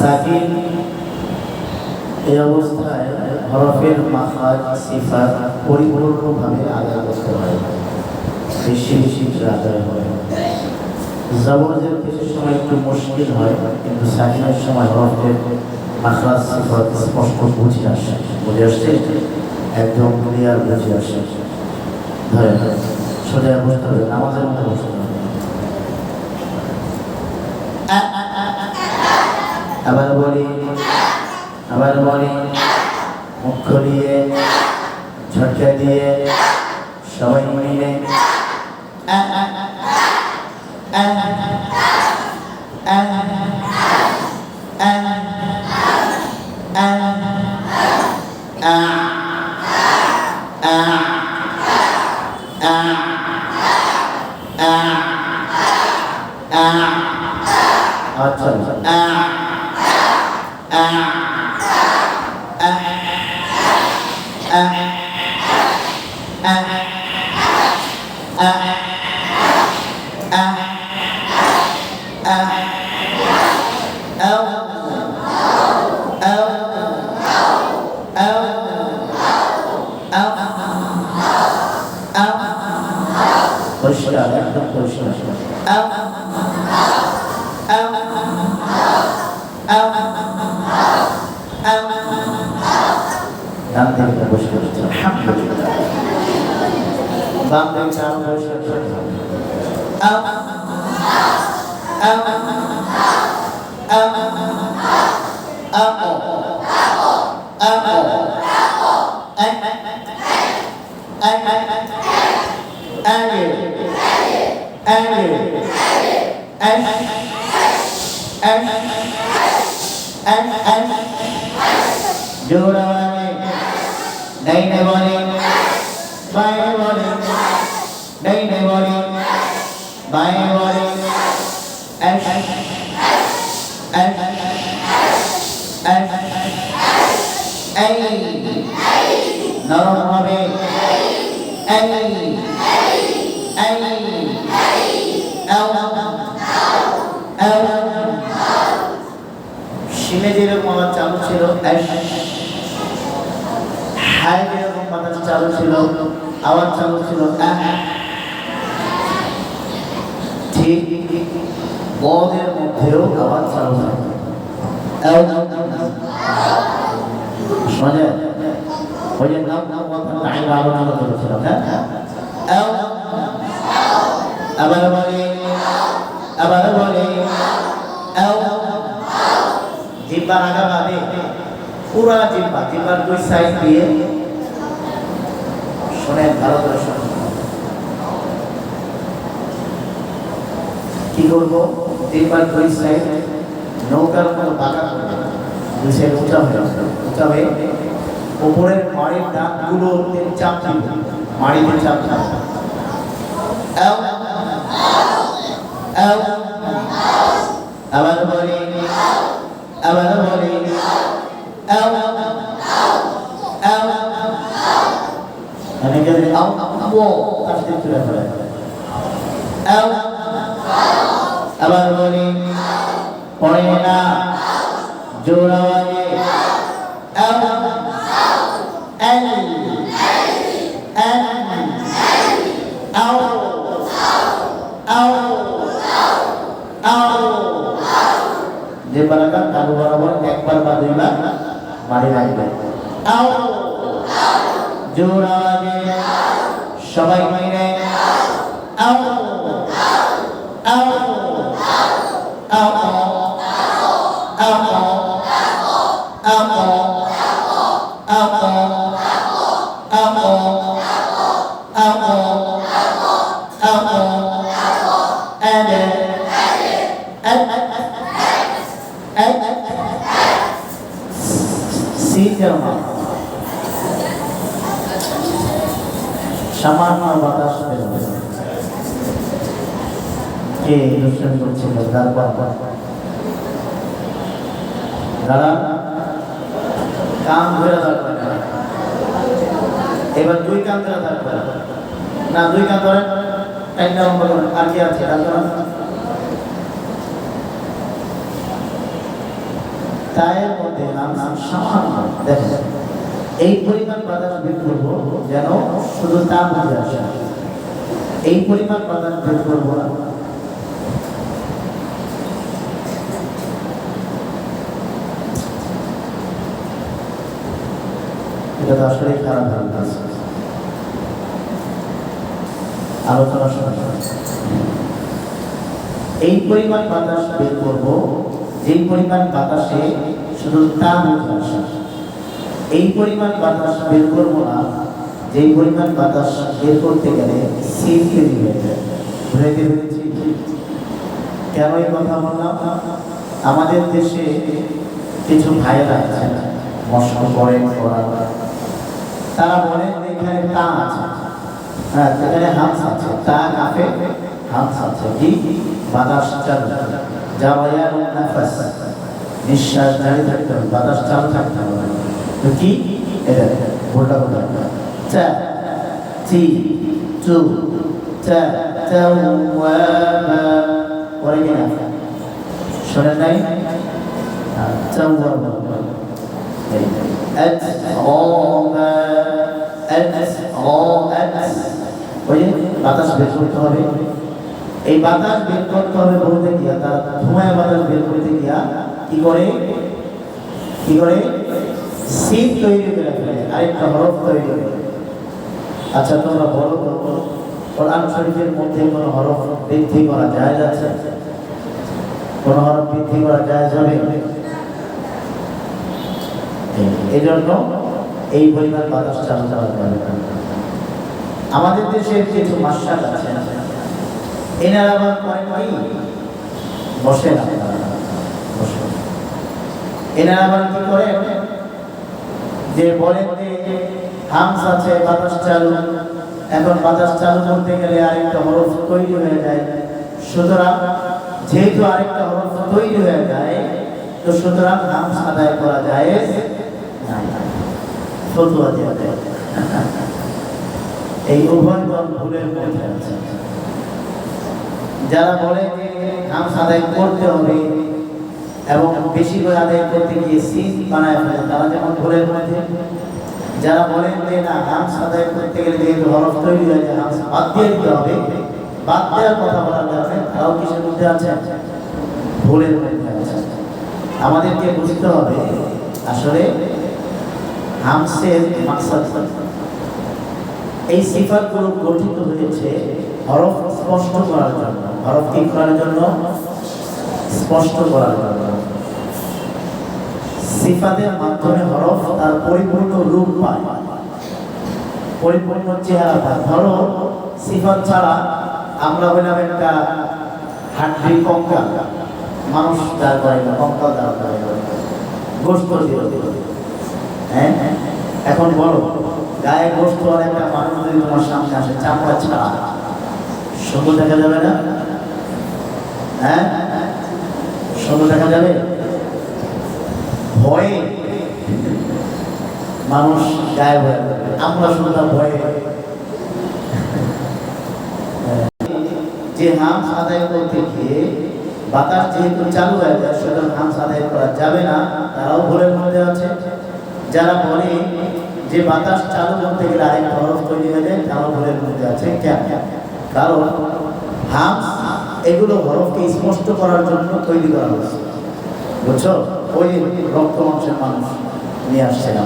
সাকিন এই অবস্থায় হরফের মাখাজ সিফাত পরিপূর্ণভাবে আদায় করতে হয় বেশি বেশি আদায় হয় জবরদের কিছু সময় একটু মুশকিল হয়, কিন্তু সাকিনের সময় হরফের মাখাজ সিফাত স্পষ্ট বুঝে আসে। বুঝে আসছে? একদম ক্লিয়ার বুঝে আসে। ধরে সোজা বসতে হবে নামাজের মধ্যে বসতে হবে আবার বলি আবার বলি মুখ দিয়ে ঝটকা দিয়ে সবাই মিলে। আচ্ছা। à à à à à ডান দিকে বসে করছে আলহামদুলিল্লাহ বাম দিকে আরও বসে করছে জোরানে ডাইনে বলে বাইরে বলে ডাইনে বলে বাইরে বলে এস এস এই নরম হবে এই এই সিমে যেরকম আমার চালু ছিল হায় যেরকম বাতাস চালু ছিল আওয়াজ চালু ছিল। ঠিক বদের মধ্যেও আওয়াজ চালু আও। শোনা? ওই যে নাম নাম কথা আমি আলোচনা করেছিলাম হ্যাঁ আবার বলে আবার বলে আও, জিব্বার আগা পুরা জিব্বা জিব্বার দুই সাইড দিয়ে শোনেন ভালো করে শোনেন কি করব? দুই সাইড নৌকার মতো বাঁকা করবে উঁচা হয়ে উঁচা হয়ে উপরের মাড়ির দাঁতগুলো চাপ দিব মাড়িতে চাপ চাপ আবার বলি। আবার বলি আও আও আমি যদি আও কাশতে চলে ফেলে আও আবার বলি পড়ে না জোর আওয়াজে আও এল এল আও আও আও যে বারাকা তালু বরাবর একবার বা দুইবার মারি রাখবে আও সবাই মাইরে আও আও আও আও আও সামান্য বাতাস বেরোবে কে অনুষ্ঠান করছিল? দাঁড়া কান ধরে থাকবে এবার দুই কান ধরে থাকবে না। দুই কান ধরে। এক নম্বর আর কি আছে? তায়ের মধ্যে নাম নাম সামান্য। দেখেন। এই পরিমাণ বের করব যেন শুধু তা বুঝে আসে এই পরিমাণ বের করব না। এটা তো আসলে খারাপ ধারণা আলোচনা শোনা এই পরিমাণ বাতাস বের করব, যেই পরিমাণ বাতাসে শুধু তা বুঝে আসে এই পরিমাণ বাতাস বের করব না, যেই পরিমাণ বাতাস বের করতে গেলে সিট যায়। কেন এই কথা বললাম? আমাদের দেশে কিছু ভাইয়েরা আছে মস্ক করে করা তারা বলে এখানে তা আছে। হ্যাঁ এখানে হামস আছে। তা কাফে হামস আছে। কি? বাতাস চালু জাওয়ায়ার নাফাস। নিঃশ্বাস জারি থাকতে হবে। বাতাস চালু থাকতে হবে। কি এটা ভোলটা ভোলটা চা চি চু চা চাওয়াবা পরে কি না শোনেন নাই চাওয়াবা এই أترابا أترابا ওই যে বাতাস বের করতে হবে এই বাতাস বের করতে হবে বলতে গিয়া তার ধোঁয়া বাতাস বের করতে গিয়া কি করে কি করে সিট তৈরি করে ফেলে, আরেকটা হরফ তৈরি করে আচ্ছা তোমরা বলো তো, কোরআন শরীফের মধ্যে কোনো হরফ বৃদ্ধি করা যায় আছে কোন হরফ বৃদ্ধি করা যায় যাবে? এই জন্য এই পরিমাণ বাতাস চালু করা যাবে আমাদের দেশে কিছু মাস্টার আছে। এনারা আবার করেন কি? বসে না বসে এনারা আবার কি করে যে বলেন যে হামস আছে, বাতাস চালু। এখন বাতাস চালু করতে গেলে আরেকটা হরফ তৈরি হয়ে যায়। সুতরাং যেহেতু আরেকটা হরফ তৈরি হয়ে যায়, তো সুতরাং হামস আদায় করা যায় যায়। এই উভয় দল ভুলের মধ্যে আছে। যারা বলে যে হামস আদায় করতে হবে এবং বেশি করে আদায় করতে গিয়ে সিন বানায় ফেলে তারা যেমন ভুলের মধ্যে যারা বলেন যে না হামস আদায় করতে গেলে যেহেতু হরফ তৈরি হয়ে যায় হামস বাদ দিয়ে দিতে হবে, বাদ দেওয়ার কথা বলার কারণে তারাও কিসের মধ্যে আছে মধ্যে আছে আমাদেরকে বুঝতে হবে, আসলে হামসের মাকসাদ এই সিফাতগুলো গঠিত হয়েছে হরফ স্পষ্ট করার জন্য। হরফ কি করার জন্য স্পষ্ট করার জন্য। সিফাতের মাধ্যমে হরফ তার পরিপূর্ণ রূপ পায়। পরিপূর্ণ চেহারা পায়। ধরো, সিফাত ছাড়া আমরা হইলাম একটা হাড্ডি কঙ্কাল। মানুষ দাঁড় করে না, কঙ্কাল দাঁড় করে গোস্ত হ্যাঁ? এখন বলো, গায়ে গোস্ত আর একটা মানুষ যদি তোমার সামনে আসে, চামড়া ছাড়া সুন্দর দেখা যাবে না? হ্যাঁ? সুন্দর দেখা যাবে? ভয়ে মানুষ গায়ে ভয়ে আমরা শুনলাম ভয়ে যে হামস আদায় করতে গিয়ে বাতাস যেহেতু চালু হয়ে যায় সুতরাং হামস আদায় করা যাবে না, তারাও ভুলের মধ্যে আছে। যারা বলে যে বাতাস চালু করতে গেলে আরেক হরফ তৈরি হয়ে যায়, তারাও ভুলের মধ্যে আছে। কেন? কারণ হামস এগুলো হরফকে স্পষ্ট করার জন্য তৈরি করা হয়েছে। বুঝছ? ওই রক্ত মাংসের মানুষ নিয়ে আসছে না।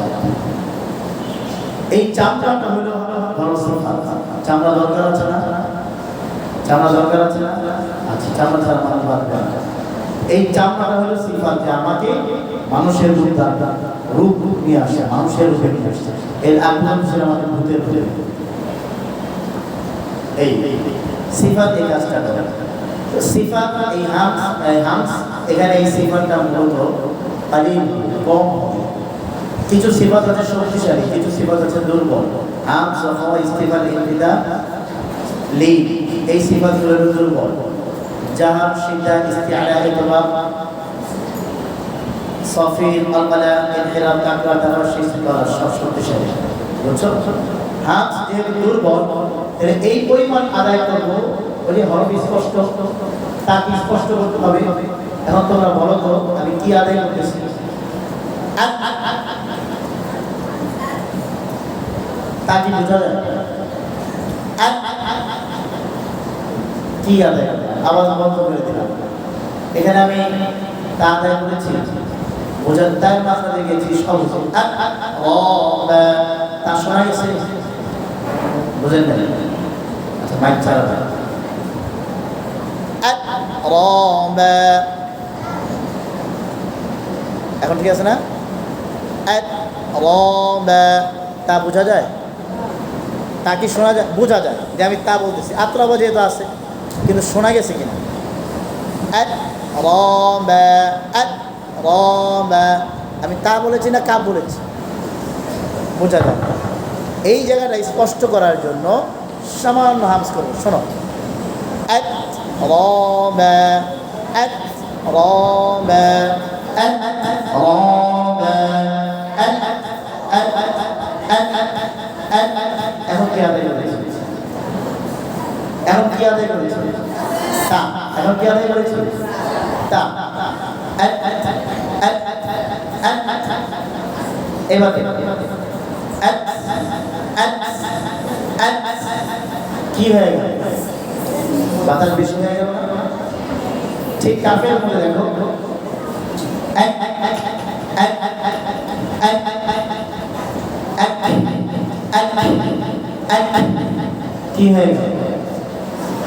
এই চামড়াটা হলো ধরো চামড়া দরকার আছে না? চামড়া দরকার আছে না? আচ্ছা চামড়া ছাড়া মানুষ বাঁচবে না। এই চামড়াটা হলো সিফাত যে আমাকে মানুষের রূপ দান রূপ রূপ নিয়ে আসে, মানুষের রূপে নিয়ে আসছে এর আগ্রহ ছিল আমাদের ভূতের রূপে। এই, সিফাত এই কাজটা করে। সিফাত, এই হামস এই হামস, এখানে এই সিফাতটা মূলত কালি কম কিছু সিফাত আছে শক্তিশালী, কিছু সিফাত আছে দুর্বল। হামস হওয়া ইস্তিফাত ইনফিদা লি এই সিফাতগুলো দুর্বল। জাহাব সিদ্ধা ইস্তিআলা ইতবাব সফির আলকালা ইনহিরাম, কাকরা তারা করা সব শক্তিশালী। বুঝছ? হামস যেহেতু দুর্বল, তাহলে এই পরিমাণ আদায় করব ওই হরফ স্পষ্ট, তাকে স্পষ্ট করতে হবে। এখন তোমরা বলো তো, আমি কি আদায় করতেছি? তা কি বোঝা যায়? কি আদায়? আওয়াজ বন্ধ করে দিলাম। এখানে আমি তা আদায় করেছি। বোঝার তার মাথা সব ও তা শোনা গেছে? বুঝেন না আচ্ছা মাইক ছাড়া এখন ঠিক আছে না? তা বোঝা যায়? তা কি শোনা যায়? বোঝা যায়। যে আমি তা বলতেছি। আত্রাবা যেহেতু আছে, কিন্তু শোনা গেছে কিনা আমি তা বলেছি না কা বলেছি? বোঝা যায়। এই জায়গাটা স্পষ্ট করার জন্য সামান্য হামস করব। শোনো। এক রবা এক রবা রবা এখন কি আদায় করেছে এখন কি আদায় করেছে তা এখন কি আদায় করেছে তা এবার কি হয়ে গেল বাতাস বেশি হয়ে গেল? ঠিক কাফের মনে দেখো কি হয়ে গেল?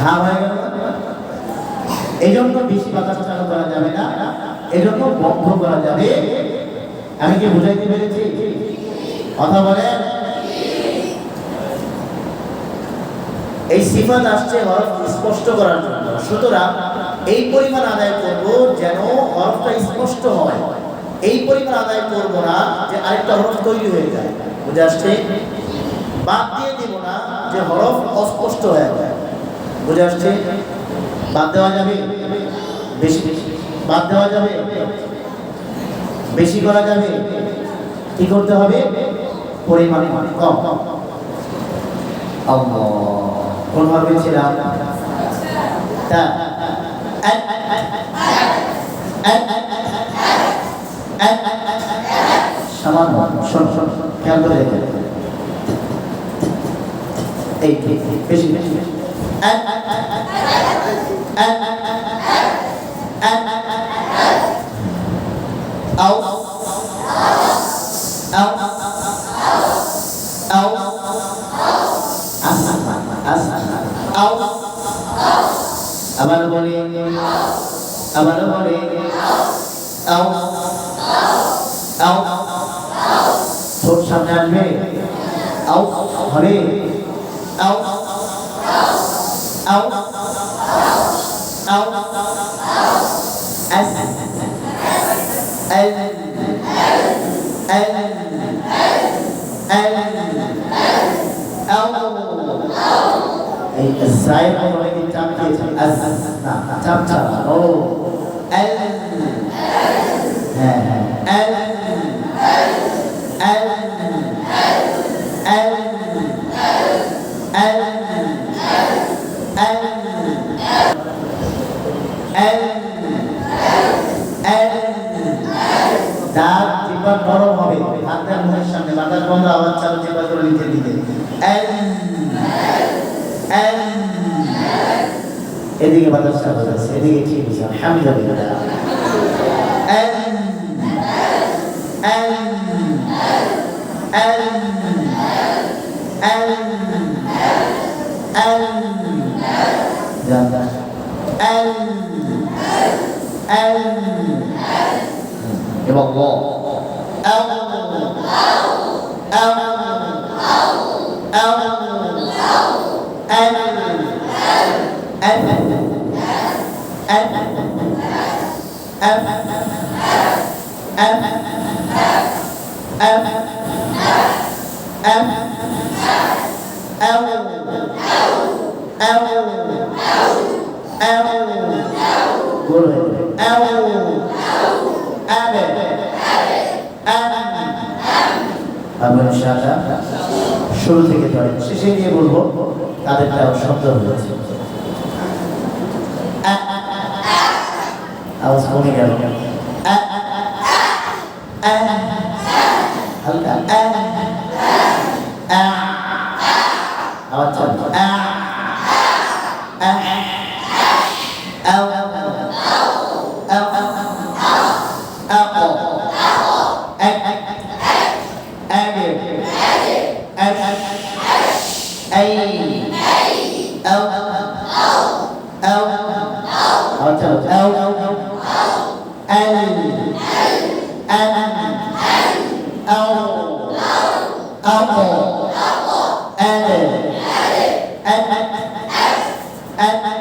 হা হয়ে গেল? এই জন্য বেশি বাতাস চালু করা যাবে না এই জন্য বন্ধ করা যাবে। আমি কি বুঝাইতে পেরেছি? কথা বলেন। এই সিফাত আসছে হরফ স্পষ্ট করার জন্য। সুতরাং এই পরিমাণ আদায় করব যেন হরফটা স্পষ্ট হয়। এই পরিমাণ আদায় করব না যে আরেকটা হরফ তৈরি হয়ে যায়। বুঝে আসছে? বাদ দিয়ে দিব না যে হরফ অস্পষ্ট হয়ে যায় বুঝে আসছে বাদ দেওয়া যাবে বেশি বাদ দেওয়া যাবে বেশি করা যাবে কি করতে হবে পরিমাণ কম আল্লাহ কোন ভাবে ছিলাম তা সামান্য শোন শোন খেয়াল করে এই বেশি বেশি বেশি আও আও আও আসা আসা আও আবার বলি আবার বলি আও আও ঠোঁট সামনে আসবে আও হবে আও আও আও আস আল আল আল এই জায়ের মধ্যে অনেকে চাপ দিয়েছে আস না চাপ ছাড়া আল আল দাঁত জিব্বা নরম হবে। হাতের মুখের সামনে বাতাস বন্ধ, আওয়াজ চালু জিব্বা করে নিতে দিতে আল আল এদিকে বাতাস চালু আছে এদিকে ঠিক আছে, আলহামদুলিল্লাহ। আল আল আল আল আল আল এবং ল আও আও আও আল আল আল আমরা ইনশাআল্লাহ শুরু থেকে ধরে শেষে গিয়ে বলব তাদেরটা শব্দ হয়েছে আওয়াজ কমে গেল হালকা আওয়াজ চালু Adam. Adam. Adam. Adam. Adam.